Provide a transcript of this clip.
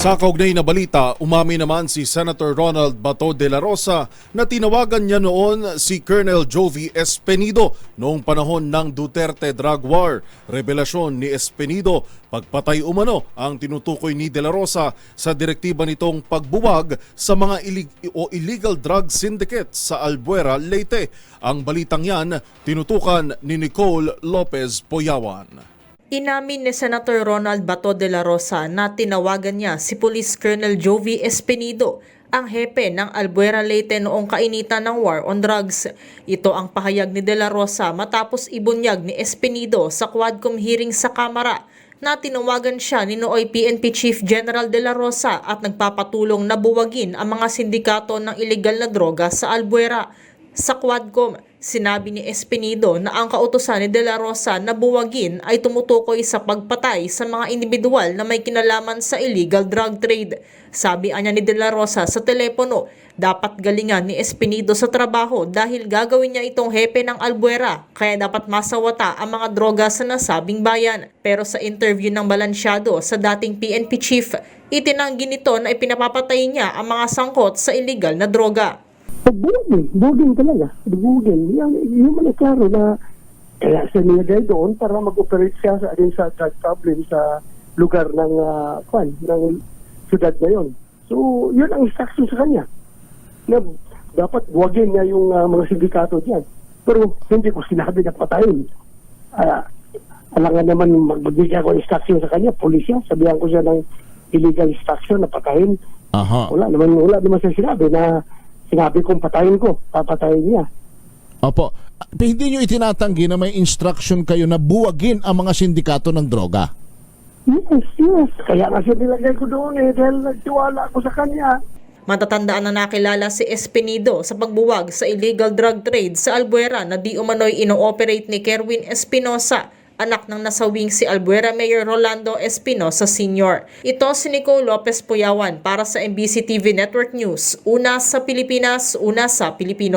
Sa kaugnay na balita, umami naman si Senator Ronald Bato de la Rosa na tinawagan niya noon si Colonel Jovi Espenido noong panahon ng Duterte drug war. Revelasyon ni Espenido, pagpatay umano ang tinutukoy ni de la Rosa sa direktiba nitong pagbuwag sa mga ilig- o illegal drug syndicates sa Albuera, Leyte. Ang balitang yan tinutukan ni Nicole Lopez Poyawan. Inamin ni Senator Ronald Bato de la Rosa na tinawagan niya si Police Colonel Jovi Espenido, ang hepe ng Albuera Leyte noong kainitan ng war on drugs. Ito ang pahayag ni de la Rosa matapos ibunyag ni Espenido sa Quadcom hearing sa Kamara na tinawagan siya ni Nooy PNP Chief General de la Rosa at nagpapatulong na buwagin ang mga sindikato ng ilegal na droga sa Albuera. Sa Quadcom, sinabi ni Espinido na ang kautosan ni De La Rosa na buwagin ay tumutukoy sa pagpatay sa mga individual na may kinalaman sa illegal drug trade. Sabi anya ni De La Rosa sa telepono, dapat galingan ni Espinido sa trabaho dahil gagawin niya itong hepe ng Albuera kaya dapat masawata ang mga droga sa nasabing bayan. Pero sa interview ng balansyado sa dating PNP chief, itinanggi nito na ipinapapatay niya ang mga sangkot sa illegal na droga. Bugin, bugin talaga. Bugin. Yan, yun man klaro na kaya siya nilagay doon para mag-operate siya sa, din sa drug problem sa lugar ng uh, kwan, ng syudad na yun. So, yun ang instruction sa kanya. Na dapat buwagin niya yung ah, mga sindikato diyan. Pero hindi ko sinabi na patayin. Ah, alangan naman magbigay ako instruction sa kanya, pulisya, sabihan ko siya ng illegal instruction na patayin. Aha. Wala naman, wala naman siya sinabi na sinabi kong patayin ko, papatayin niya. Opo. Pero hindi nyo itinatanggi na may instruction kayo na buwagin ang mga sindikato ng droga. Yes, yes. Kaya nga siya nilagay ko doon eh, dahil nagtiwala ako sa kanya. Matatandaan na nakilala si Espinido sa pagbuwag sa illegal drug trade sa Albuera na di umano'y ino-operate ni Kerwin Espinosa, anak ng nasawing si Albuera Mayor Rolando Espinosa Sr. Ito si Nicole Lopez Puyawan para sa MBC TV Network News. Una sa Pilipinas, una sa Pilipino.